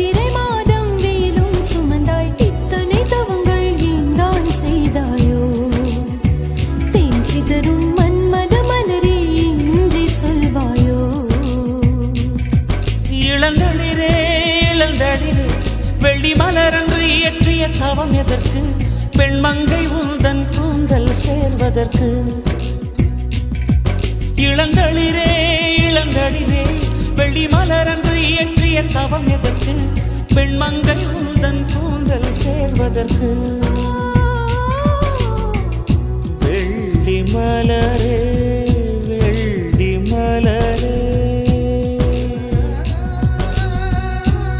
சித்திரை மாதம் வேலும் சுமந்தாய். இத்தனை தவங்கள் ஏந்தான் செய்தாயோ? தேன் சிதறும் மன்மத மலரே இன்றி சொல்வாயோ? இளந்தளிரே இளந்தளிரே வெள்ளி மலரன்று இயற்றிய தவம் எதற்கு? பெண்மங்கை உந்தன் கூந்தல் சேர்வதற்கு? இளந்தளிரே இளந்தளிரே வெள்ளி மலரன்று இயற்றிய தவம் எதற்கு? பெண்மங்கை உந்தன் கூந்தல் சேர்வதற்கு. வெள்ளி மலரே